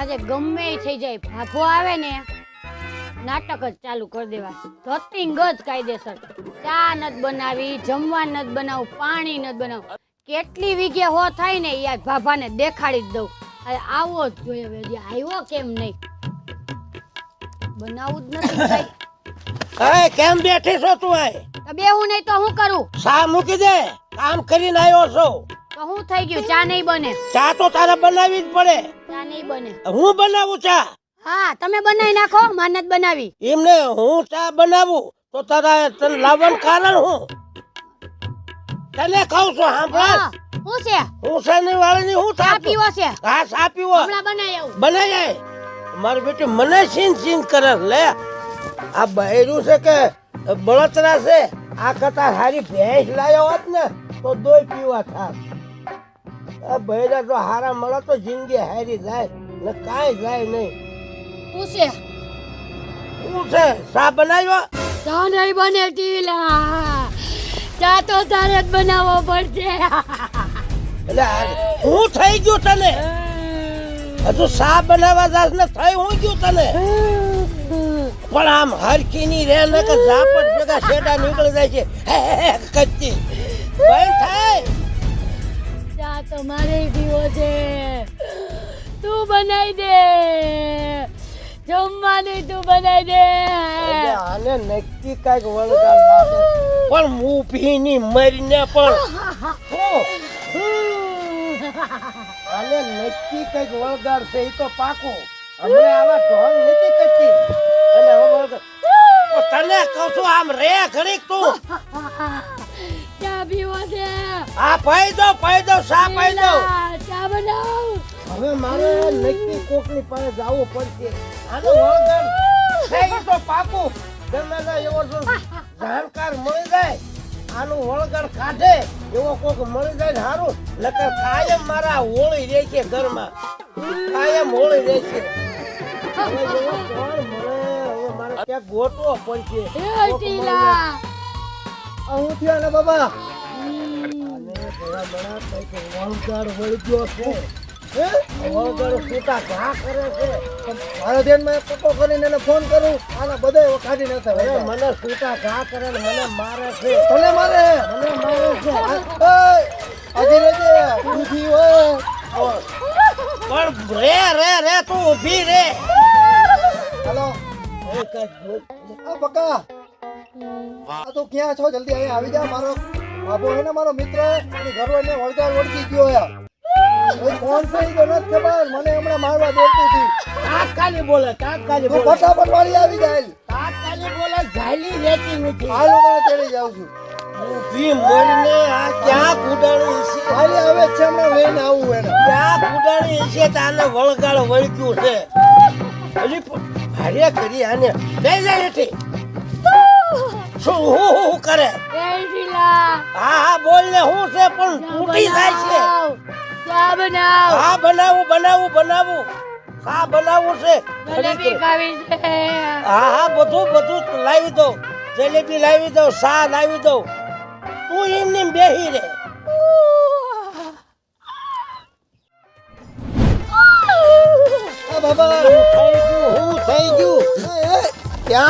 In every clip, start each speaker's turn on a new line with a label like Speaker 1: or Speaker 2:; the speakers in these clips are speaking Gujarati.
Speaker 1: આજે ગમે થઈ જાય. ભાભો આવે ને નાટક જ ચાલુ કરી દેવા ધતિંગ જ કાયદેસર. ચા નથી બનાવી જમવા ન બનાવું પાણી ન બનાવું. કેટલી વીઘે હો થાય ને યાર ભાભાને દેખાડી જ દઉં. અરે આવો જ જોઈએ હવે આવ્યો કેમ નહીં? બનાવું જ નથી કઈ
Speaker 2: એ કેમ બેઠી છો તું આય
Speaker 1: તો બેહું નહીં તો હું કરું?
Speaker 2: સા મૂકી દે? કામ કરીને આવ્યો છો.
Speaker 1: તો હું થઈ ગયું ચા નહીં બને.
Speaker 2: ચા તો તારે બનાવી જ પડે.
Speaker 1: નહીં બને.
Speaker 2: હું બનાવું ચા?
Speaker 1: હા તમે બનાવી નાખો મને જ બનાવી.
Speaker 2: એમને હું ચા બનાવું તો તારા તને લાવવાનું કારણ હું તને કહું છું સાંભળ.
Speaker 1: હા, છે?
Speaker 2: હું શેની વાળીની હું
Speaker 1: ચા પીવો છે.
Speaker 2: હા ચા પીવો.
Speaker 1: હમણાં બનાવી આવું.
Speaker 2: બનાવી જાય મારી બેટી મને સીન સીન કરે લે. આ બહેરું છે કે બળતરા છે? આ કરતા હારી ભેંસ લાયો હોત ને તો દોય પીવા થાત. આ બહેરા તો હારા મળે તો જિંદગી હારી જાય ને કાંઈ જાય નહીં.
Speaker 1: પૂછે છે?
Speaker 2: સા બનાવ્યો?
Speaker 1: સા નહીં બને ટીલા ચા તો તારે જ બનાવવો પડશે.
Speaker 2: એટલે હું થઈ ગયું તને? હજુ સા બનાવવા જાસ ને થઈ હું ગયું તને? પણ આમ હરકી ની રે ને કે ઝાપટ ભેગા શેડા નીકળી જાય છે. હે હે હે કરતી થાય.
Speaker 1: ચા તો પીવો છે. તું બનાવી દે. જમવાનું તું બનાવી દે.
Speaker 2: આને નક્કી કાંઈક વળગાડ પણ હું પીની મરીને પણ આને નક્કી કાંઈક વળગાડ છે એ તો પાકો. હમણાં આવા ઢોલ નથી કરતી. અને હવે તને કહું છું, આમ રે ઘડીક તું. આ પાઈ દો પાઈ દો સા પાઈ દો.
Speaker 1: ચા બનાવ.
Speaker 2: હવે મારે નક્કી કોકની પાસે જવું પડશે. આનો વળગાડ થઈ તો પાકું. ગમે એવો જો જાણકાર મળી જાય આનું વળગાડ કાઢે એવો કોક મળી જાય સારું નકર કાયમ મારા હોળી રહે છે ઘરમાં. કાયમ હોળી રહે છે. હવે એવો કોણ મળે? હવે મારે ક્યાંક ગોતવો પડશે. હું થયો ને બાબા. અને ભલા ભલા વળગાડ વળી ગયો છે? વળગાડ છૂટા ઘા કરે છે.
Speaker 3: મારા ધ્યાનમાં પપ્પો કરીને એને ફોન કરું. આના બધા કાઢી નાખે.
Speaker 2: અરે મને છૂટા ઘા કરે ને મને મારે છે.
Speaker 3: તને મારે?
Speaker 2: મને મારે છે.
Speaker 3: આજે રેજે ઊભી હોય.
Speaker 2: પણ રે રે રે તું ઊભી રે.
Speaker 3: હાલો.
Speaker 2: એ કંઈક
Speaker 3: બકા. આ તો ક્યાં છો? જલ્દી અહીંયા આવી જા મારો બાબો હે ને મારો મિત્ર એની ઘરવાળીને વળગાડ વળગી ગયો યાર એ કોણ છે તો નથી ખબર મને હમણાં મારવા દોડતી હતી.
Speaker 2: તાત્કાલિક બોલે તાત્કાલિક બોલે.
Speaker 3: ફટાફટ વાળી આવી જાય
Speaker 2: તાત્કાલિક બોલે ઝાલી નથી.
Speaker 3: તેડી જાઉં છું.
Speaker 2: ઊભી મરીને આ ક્યાં કુડાણી છે?
Speaker 3: હાલી આવે જ છે હમણાં લઈને આવું એને.
Speaker 2: ક્યાં કુડાણી છે? તાને વળગાડ વળગ્યું છે. હજી ભારે કરી આને. બે જાય હેઠી. શું હું હું કરે? હા હા બોલ ને હું છે પણ તૂટી જાય છે.
Speaker 1: ચા બનાવ.
Speaker 2: હા બનાવું બનાવું બનાવું. હા બનાવું છે.
Speaker 1: જલેબી ખાવી છે.
Speaker 2: હા હા બધું બધું લાવી દઉં. જલેબી લાવી દઉં શા લાવી દઉં. તું એમ ને બેહી રે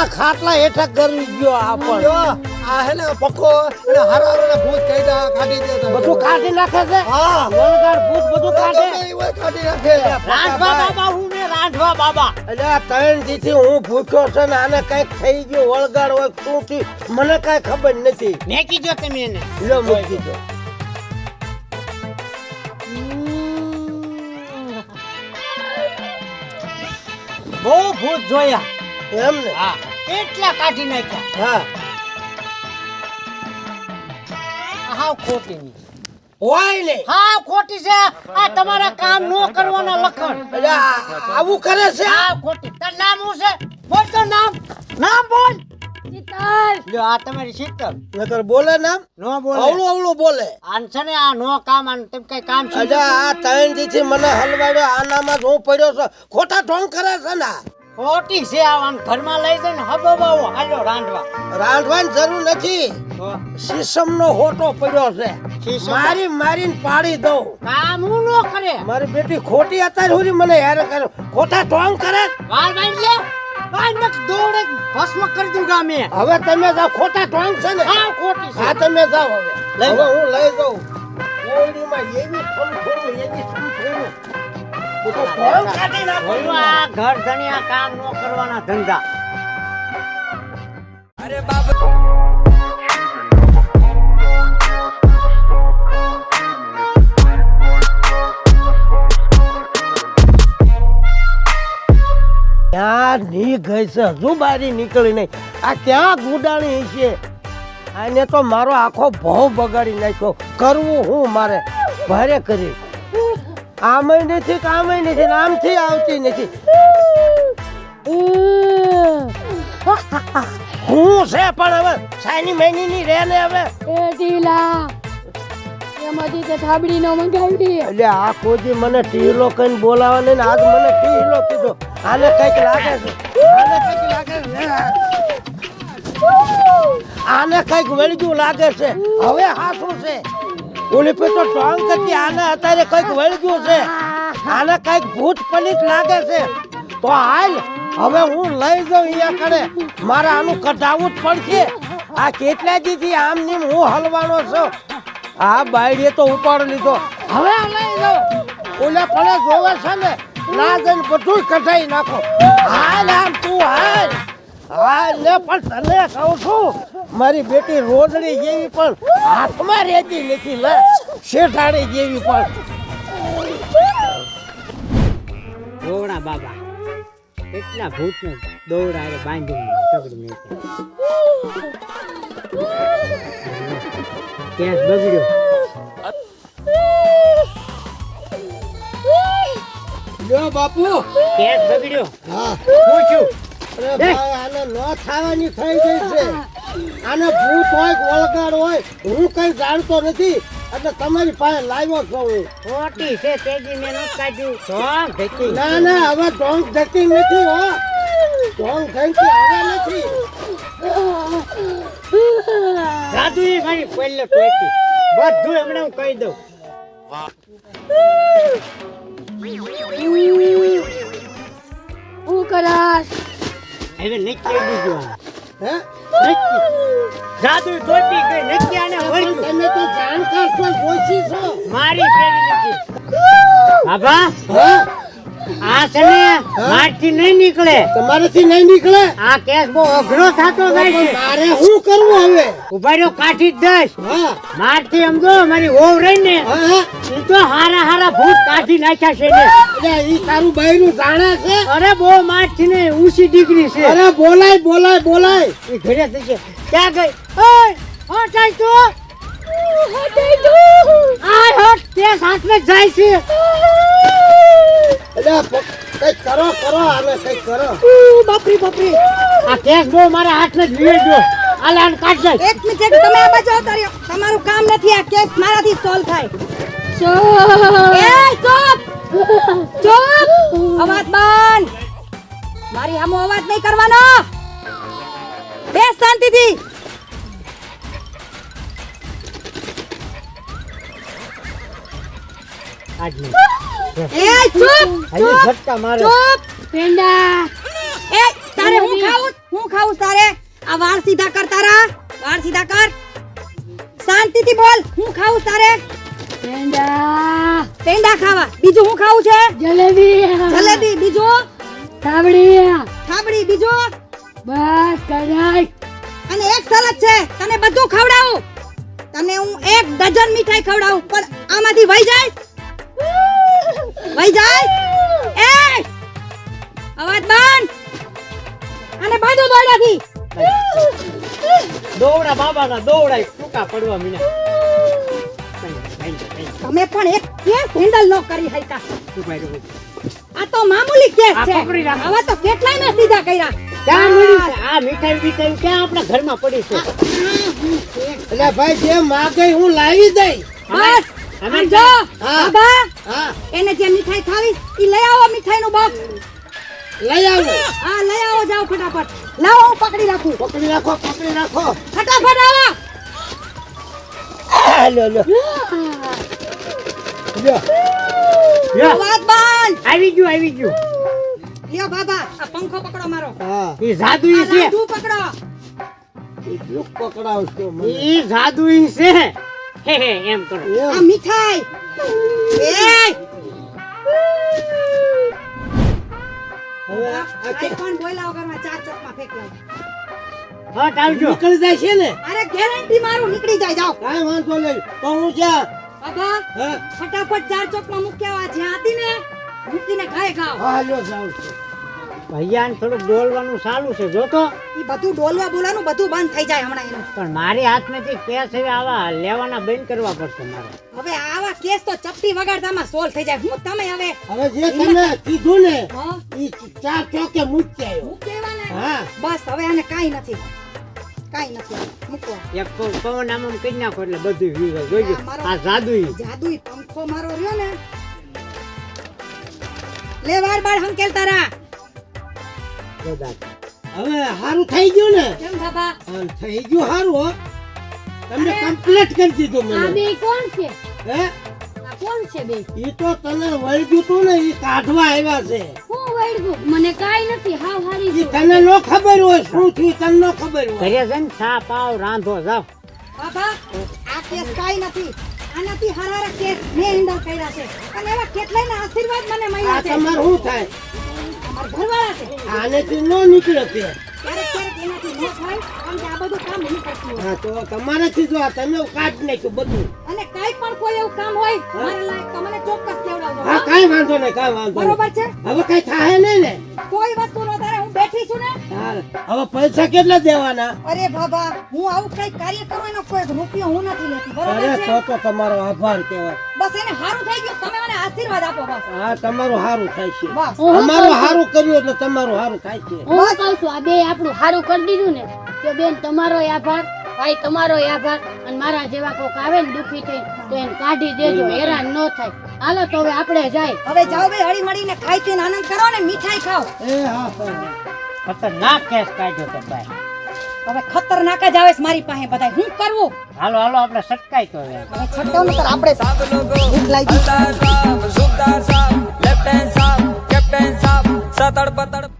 Speaker 2: ત્યાં ખાટલા હેઠા કરી ગયો આ પણ.
Speaker 3: આ હે ને પક્કો અને હારા ને ભૂત કાઢ્યા કાઢી દે
Speaker 2: બધું કાઢી નાખે છે?
Speaker 3: હા.
Speaker 2: વળગાડ ભૂત બધું કાઢે?
Speaker 3: એ કાઢી નાખે.
Speaker 2: રાંધવા બાબા હું ને રાંધવા બાબા. એટલે ત્રણ દીથી હું ભૂખ્યો છે ને આને કંઈક થઈ ગયું વળગાડ હોય શું થી મને કઈ ખબર નથી.
Speaker 4: મેકી જો તમે એને.
Speaker 2: લો મૂકી દો
Speaker 4: બહુ ભૂત જોયા.
Speaker 2: એમ ને?
Speaker 4: હા. કેટલા કાઢી નાખ્યા.
Speaker 2: હા.
Speaker 4: હાવ ખોટી ની.
Speaker 2: હોય લે
Speaker 4: હા ખોટી છે. આ તમારા કામ નો કરવાના લખણ.
Speaker 2: આવું કરે છે?
Speaker 4: હા ખોટી. તાર નામ શું છે? બોલ તો નામ. નામ બોલ.
Speaker 1: શીતલ.
Speaker 4: જો આ તમારી શીતલ.
Speaker 2: નકર બોલે નામ?
Speaker 4: નો બોલે.
Speaker 2: અવળું અવળું બોલે.
Speaker 4: આન છે ને આ નો કામ આન તેમ કઈ કામ છે?
Speaker 2: અજા આ ત્રણ દીથી મને હલવાડ્યો આનામાં જ હું પડ્યો છું. ખોટા ઢોંગ કરે છે ને આ.
Speaker 4: ખોટી છે આમ ઘરમાં લઈ જઈને હબવાવો હાલો રાંધવા.
Speaker 2: રાંધવાની જરૂર નથી. શીશમનો હોટો પડ્યો છે.
Speaker 4: શીશમ?
Speaker 2: મારી મારીને પાડી દઉં.
Speaker 4: કામ હું નો કરે?
Speaker 2: મારી બેટી ખોટી અત્યારે સુધી મને હેરાન કરે. ખોટા ઢોંગ કરે?
Speaker 4: વાળ બાઈ લે. બાઈ ને દોડે ભસ્મ કરી દઉં ગામે.
Speaker 2: હવે તમે જાઓ ખોટા ઢોંગ છે ને?
Speaker 4: હા ખોટી છે.
Speaker 2: હા તમે જાઓ હવે.
Speaker 4: લઈ
Speaker 2: હવે હું લઈ જાઉં. ઓરડીમાં એવી ફમફોડું, એવી ફમફોડું. બધું ઘરની ગઈ છે. હજુ બારી નીકળી નહીં. આ ક્યાં ગુડાણી છે આને તો મારો આખો ભાવ બગાડી નાખ્યો. કરવું હું મારે? ભારે કરી. આમય નથી કામય નથી ને આમથી આવતી નથી. હું છે પણ હવે સાની મહિની ની રે ને હવે.
Speaker 1: એ ઢીલા. એમાંથી તે થાબડી નો મંગાવી
Speaker 2: એટલે આ કોજી મને ટીલો કઈ બોલાવે ને આજ મને ટીલો કીધો. આને કંઈક લાગે છે. આને કંઈક લાગે છે. આને કંઈક વળગ્યું લાગે છે. હવે હાસું છે. ઓલી પે તો ટોંગ કરતી આને અત્યારે કંઈક વળગ્યું છે. આને કંઈક ભૂત પલિત લાગે છે. તો હાલ હવે હું લઈ જાઉં અહીંયા કડે. મારે આનું કઢાવવું જ પડશે. આ કેટલા દીથી આમ નીમ હું હલવાનો છું. આ બાયડીએ તો ઉપાડ લીધો. હવે લઈ જાઓ ઓલે પડે જોવે છે ને ના જઈને બધું કઢાઈ નાખો. હાલ આમ તું હાલ. હાલ ને પણ તને કહું છું મારી બેટી રોજડી જેવી પણ હાથમાં રહેતી નથી લે શેઠાણી જેવી પણ.
Speaker 4: દોડા બાબા એટલા ભૂત ને દોડા એ બાંધીને તગડી નાખ્યા કેસ બગડ્યો.
Speaker 2: લ્યો બાપુ.
Speaker 4: કેસ બગડ્યો.
Speaker 2: હા. ભાઈ આને ન ખાવાની થઈ ગઈ છે. આને ભૂત હોય ઓળગાડ હોય હું કઈ જાણતો નથી. એટલે તમારી પાસે લાવ્યો છો હું.
Speaker 4: ખોટી છે તેજી મેં નથી કાઢ્યું તો ભેટી
Speaker 2: ના ના હવે ઢોંગ જતી નથી હો. ઢોંગ હવે નથી.
Speaker 4: જાદુ એ મારી પહેલો ટોપી બધું હું કહી દઉં.
Speaker 1: હું કરાશ.
Speaker 4: હવે નક્કી દીધું
Speaker 2: હે?
Speaker 4: જાદુ ટોપી કઈ નક્કી આને
Speaker 2: પણ
Speaker 4: વળગ્યું
Speaker 2: તમે તો જાણકાર છો ઓછી છો.
Speaker 4: મારી ફેરી નથી બાબા
Speaker 2: હા?
Speaker 4: આ છે ને મારથી નહીં નીકળે.
Speaker 2: તમારાથી નહીં નીકળે?
Speaker 4: આ કેસ બહુ અઘરો થતો જાય છે.
Speaker 2: મારે શું કરવું હવે?
Speaker 4: ઉભાડ્યો કાઠી દસ
Speaker 2: હા.
Speaker 4: મારથી સમજો મારી ઓવ રહી ને
Speaker 2: હા હા.
Speaker 4: એ તો હારા હારા ભૂત કાઢી નાખ્યા છે ને
Speaker 2: એટલે ઈ તારું બૈરું જાણે છે?
Speaker 4: અરે બહુ મારથી ને ઊંચી ડિગ્રી છે.
Speaker 2: અરે બોલાય બોલાય બોલાય.
Speaker 4: એ ઘરે થઈ છે ક્યાં ગઈ? ઓય હટાઈ તો.
Speaker 1: હટાઈ દઉં
Speaker 4: આ હટ તે હાથમાં જ જાય છે.
Speaker 2: કરો કરો આને કંઈક કરો.
Speaker 4: બાપરી બાપરી. આ કેસ બહુ મારા હાથમાં જ લીધો આલે આને કાઢ જાય.
Speaker 5: એક મિનિટ તમે આ બાજુ આવતા તમારું કામ નથી આ કેસ મારાથી સોલ્વ થાય. એ ચોપ. ચોપ. અવાજ બંધ. મારી સામો અવાજ નહીં કરવાનો. બેસ શાંતિથી.
Speaker 4: આજ નહીં.
Speaker 5: એ ચૂપ
Speaker 4: ચૂપ ઝટકા મારે.
Speaker 5: ચૂપ.
Speaker 1: પેંડા
Speaker 5: એ તારે હું ખાવું હું ખાવું તારે? આ વાળ સીધા કર તારા. વાળ સીધા કર. શાંતિથી બોલ હું ખાવું તારે.
Speaker 1: પેંડા
Speaker 5: પેંડા ખાવા. બીજું હું ખાવું છે?
Speaker 1: જલેબી.
Speaker 5: જલેબી બીજું?
Speaker 1: થાબડી.
Speaker 5: થાબડી બીજું?
Speaker 1: બસ કરાય
Speaker 5: અને એક સલાદ છે. તને બધું ખવડાવું. તને હું એક ડઝન મીઠાઈ ખવડાવું પણ આમાંથી વહી જાય? વહી જાય. એ! અવાજ બંધ. અને બાજુ દોડાથી
Speaker 4: દોવડા બાબાના દોડાય ટૂંકા પડવા મીના.
Speaker 5: તમે પણ એક કેસ હેન્ડલ ન કરી
Speaker 4: રહ્યો.
Speaker 5: આ તો મામૂલી કેસ છે.
Speaker 4: હવે
Speaker 5: આવા તો કેટલાય મેં સીધા કર્યા.
Speaker 4: ક્યાં મળી આ મીઠાઈ બીઠાઈ ક્યાં આપણા ઘરમાં પડી છે?
Speaker 2: એટલે ભાઈ જે માગે હું લાવી દઈ.
Speaker 5: બસ.
Speaker 2: હા.
Speaker 5: બાબા. એને જે મીઠાઈ ખાવી ઈ લઈ આવો મીઠાઈ નું બોક્સ
Speaker 2: લઈ આવો.
Speaker 5: હા લઈ આવો જાઓ ફટાફટ. લાવો હું પકડી રાખું.
Speaker 2: પકડી રાખો પકડી રાખો.
Speaker 5: ફટાફટ આવો.
Speaker 2: લો લો લ્યો.
Speaker 5: વાત બાન?
Speaker 4: આવી ગયું આવી ગયું.
Speaker 5: લ્યો બાબા આ પંખો પકડો મારો.
Speaker 2: હા.
Speaker 4: ઈ જાદુ
Speaker 5: ઈ
Speaker 4: છે.
Speaker 5: જાદુ પકડો.
Speaker 2: એટલું પકડાવશો મને.
Speaker 4: ઈ જાદુ છે. હે હે એમ કરો.
Speaker 5: આ મીઠાઈ. એ
Speaker 2: હવે આ
Speaker 5: કઈ
Speaker 2: કે-
Speaker 5: પણ બોલ્યા વગરમાં ચાર ચોકમાં ફેંકલાવ
Speaker 2: નીકળી જાય છે ને?
Speaker 5: અરે ગેરંટી મારું નીકળી જાય જાઓ.
Speaker 2: કાંઈ વાંધો નહીં. તો છે
Speaker 5: બાબા ફટાફટ ચાર ચોકમાં મૂક્યા આવા. જ્યાં હતી ને મૂકીને ખાય
Speaker 2: ખાવ હાલો છું.
Speaker 4: ભૈયાને થોડુંક ડોલવાનું ચાલુ છે જો તો.
Speaker 5: એ બધું ડોલવા બોલવાનું બધું બંધ થઈ જાય હમણાં એનું.
Speaker 4: પણ મારી હાથમાંથી કેસ હવે આવા લેવાના બંધ કરવા પડશે મારે.
Speaker 5: હવે આવા કેસ તો ચપટી વગાડતામાં સોલ થઈ જાય. હું તમે હવે
Speaker 2: હવે જે તમે કીધું ને
Speaker 5: હા?
Speaker 2: ઈ ચાર ચોકે મૂકી આવ્યો.
Speaker 5: મૂકી આવ્યા
Speaker 2: હા.
Speaker 5: બસ હવે આને કાંઈ નથી. કાંઈ નથી. મૂકો
Speaker 4: એક પવન આમ કરી નાખો એટલે બધું વ્યૂ જોઈજો
Speaker 5: આ મારો-
Speaker 4: જાદુ ઈ.
Speaker 5: જાદુઈ પંખો મારો રહ્યો ને. લે વાર બાર હંકેલ તારા.
Speaker 4: કદાચ.
Speaker 2: હવે સારું થઈ ગયું ને?
Speaker 5: કેમ બાબા
Speaker 2: થઈ ગયું સારું હો. તમને કમ્પ્લીટ કરી દીધું
Speaker 1: આ બે કોણ છે?
Speaker 2: હે?
Speaker 1: આ કોણ છે બે?
Speaker 2: ઈ તો તને વળગ્યું તું ને ઈ કાઢવા આવ્યા છે.
Speaker 1: હું વળગ્યું? મને કાઈ નથી હાવ હારી
Speaker 2: ઈ તને નો ખબર હોય શું થયું તને નો ખબર હોય.
Speaker 4: ઘરે જઈને ચા પાવ રાંધો જાવ
Speaker 5: બાબા આ કેસ કાઈ નથી. આનાથી હરારા કેસ મેં હેન્ડલ કર્યા છે. અને એવા કેટલાયના આશીર્વાદ મને મળ્યા છે.
Speaker 2: તમાર શું થાય?
Speaker 5: છે
Speaker 2: આનેથી નો નીકળે તે.
Speaker 5: થાય આ હું
Speaker 2: તો તમારાથી જો તમે કાઢી નાખ્યું બધું.
Speaker 5: અને કાંઈ પણ કોઈ એવું કામ હોય મારા લાયક તો ચોક્કસ કેવડાવજો
Speaker 2: હા
Speaker 5: હો?
Speaker 2: કાંઈ વાંધો નહીં કાંઈ વાંધો
Speaker 5: બરોબર છે?
Speaker 2: હવે કઈ થાય નહીં ને?
Speaker 5: કોઈ વસ્તુ નો હું બેઠી છું ને?
Speaker 2: હવે પૈસા કેટલા દેવાના?
Speaker 5: અરે બાબા હું આવું કઈ કાર્ય કરું એનો કોઈ રૂપિયો હું નથી લેતી બરોબર છે?
Speaker 2: તો તો તમારો આભાર કહેવાય.
Speaker 5: બસ એને સારું થઈ ગયું તમે મને આશીર્વાદ આપો બસ.
Speaker 2: હા તમારું સારું થાય છે.
Speaker 5: બસ.
Speaker 2: અમારું સારું કર્યું એટલે તમારું સારું થાય છે.
Speaker 1: હું કહું છું? આ બે આપણું સારું કરી દીધું ને કે બેન તમારો આભાર ભાઈ તમારો આભાર અને મારા જેવા કોક આવે ને દુખી થઈ તો એને કાઢી દેજો હેરાન ન થાય. હાલો તો હવે આપણે જાય.
Speaker 5: હવે જાઓ ભાઈ હળી મળીને ખાઈ પીને આનંદ કરો ને મીઠાઈ ખાઓ.
Speaker 2: એ હા હા
Speaker 4: ખતરનાક કેસ કાઢ્યો તો ભાઈ.
Speaker 5: હવે ખતરનાક જ આવે છે મારી પાસે બધા હું કરવું?
Speaker 4: હાલો હાલો આપણે સટકાઈ તો હવે.
Speaker 5: છટકાવ નતર આપણે ભૂખ લાગી.
Speaker 6: લેફ્ટ હેન્ડ સાહેબ કેપ્ટન સાહેબ સતડ પતડ